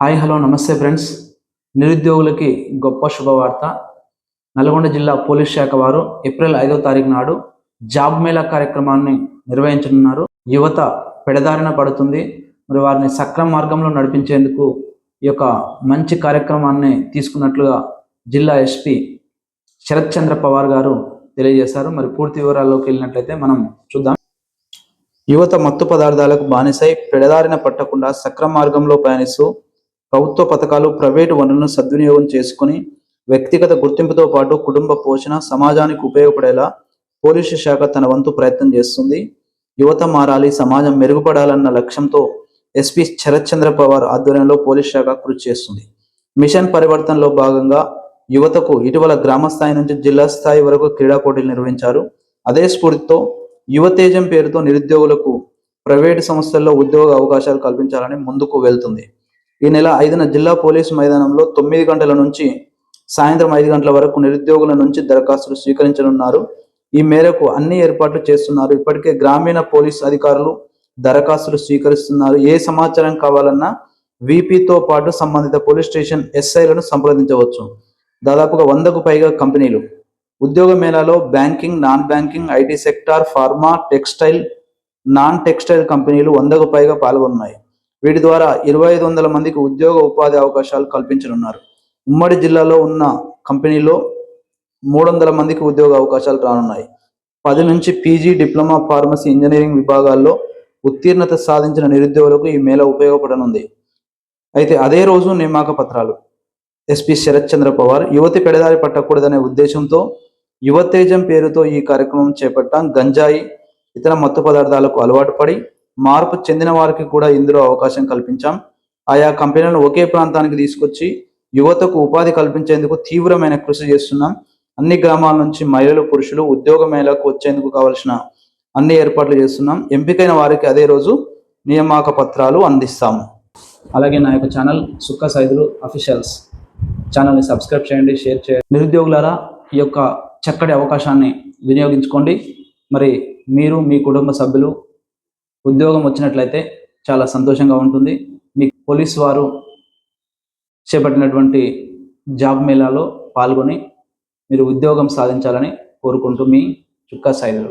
Hi hello నమస్తే friends. నిరుద్యోగులకి గొప్ప శుభవార్త. నల్గొండ జిల్లా పోలీస్ శాఖ వారు ఏప్రిల్ ఐదో తారీఖు నాడు జాబ్ మేళా కార్యక్రమాన్ని నిర్వహించనున్నారు. యువత పెడదారిన పడుతుంది. మరి వారిని సక్రమ మార్గంలో నడిపించేందుకు ఈ యొక్క మంచి కార్యక్రమాన్ని తీసుకున్నట్లుగా జిల్లా ఎస్పీ శరత్ చంద్ర పవార్ గారు తెలియజేశారు. మరి పూర్తి వివరాల్లోకి వెళ్ళినట్లయితే మనం చూద్దాం. యువత మత్తు పదార్థాలకు బానిసై పెడదారిన పట్టకుండా సక్రమ మార్గంలో పయనిస్తూ ప్రభుత్వ పథకాలు ప్రైవేటు వనరులను సద్వినియోగం చేసుకుని వ్యక్తిగత గుర్తింపుతో పాటు కుటుంబ పోషణ సమాజానికి ఉపయోగపడేలా పోలీసు శాఖ తన వంతు ప్రయత్నం చేస్తుంది. యువత మారాలి సమాజం మెరుగుపడాలన్న లక్ష్యంతో ఎస్పీ శరత్చంద్ర పవార్ ఆధ్వర్యంలో పోలీస్ శాఖ కృషి చేస్తుంది. మిషన్ పరివర్తనలో భాగంగా యువతకు ఇటీవల గ్రామ స్థాయి నుంచి జిల్లా స్థాయి వరకు క్రీడా పోటీలు నిర్వహించారు. అదే స్ఫూర్తితో యువతేజం పేరుతో నిరుద్యోగులకు ప్రైవేటు సంస్థల్లో ఉద్యోగ అవకాశాలు కల్పించాలని ముందుకు వెళ్తుంది. ఈ నెల ఐదున జిల్లా పోలీసు మైదానంలో తొమ్మిది గంటల నుంచి సాయంత్రం ఐదు గంటల వరకు నిరుద్యోగుల నుంచి దరఖాస్తులు స్వీకరించనున్నారు. ఈ మేరకు అన్ని ఏర్పాట్లు చేస్తున్నారు. ఇప్పటికే గ్రామీణ పోలీస్ అధికారులు దరఖాస్తులు స్వీకరిస్తున్నారు. ఏ సమాచారం కావాలన్నా వీపీతో పాటు సంబంధిత పోలీస్ స్టేషన్ ఎస్ఐలను సంప్రదించవచ్చు. దాదాపుగా వందకు పైగా కంపెనీలు. ఉద్యోగ మేళాలో banking non banking IT sector pharma textile non textile కంపెనీలు వందకు పైగా పాల్గొన్నాయి. వీటి ద్వారా ఇరవై ఐదు వందల మందికి ఉద్యోగ ఉపాధి అవకాశాలు కల్పించనున్నారు. ఉమ్మడి జిల్లాలో ఉన్న కంపెనీలో మూడు వందల మందికి ఉద్యోగ అవకాశాలు రానున్నాయి. పది నుంచి పీజీ డిప్లొమా ఫార్మసీ ఇంజనీరింగ్ విభాగాల్లో ఉత్తీర్ణత సాధించిన నిరుద్యోగులకు ఈ మేళ ఉపయోగపడనుంది. అయితే అదే రోజు నియామక పత్రాలు. ఎస్పీ శరత్ చంద్ర పవార్ యువతి పెడదారి పట్టకూడదనే ఉద్దేశంతో యువతేజం పేరుతో ఈ కార్యక్రమం చేపట్టాం గంజాయి ఇతర మత్తు పదార్థాలకు అలవాటు పడి మార్పు చెందిన వారికి కూడా ఇందులో అవకాశం కల్పించాం. ఆయా కంపెనీలను ఒకే ప్రాంతానికి తీసుకొచ్చి యువతకు ఉపాధి కల్పించేందుకు తీవ్రమైన కృషి చేస్తున్నాం. అన్ని గ్రామాల నుంచి మహిళలు పురుషులు ఉద్యోగ మేళకు వచ్చేందుకు కావలసిన అన్ని ఏర్పాట్లు చేస్తున్నాం. ఎంపికైన వారికి అదే రోజు నియామక పత్రాలు అందిస్తాము. అలాగే నా యొక్క ఛానల్ సుక్క సైదులు అఫీషియల్స్ ఛానల్ని సబ్స్క్రైబ్ చేయండి షేర్ చేయండి. నిరుద్యోగులారా ఈ యొక్క చక్కటి అవకాశాన్ని వినియోగించుకోండి. మరి మీరు మీ కుటుంబ సభ్యులు ఉద్యోగం వచ్చినట్లయితే చాలా సంతోషంగా ఉంటుంది. మీ పోలీస్ వారు చేపట్టినటువంటి జాబ్ మేళాలో పాల్గొని మీరు ఉద్యోగం సాధించాలని కోరుకుంటూ మీ చుక్కా సైదులు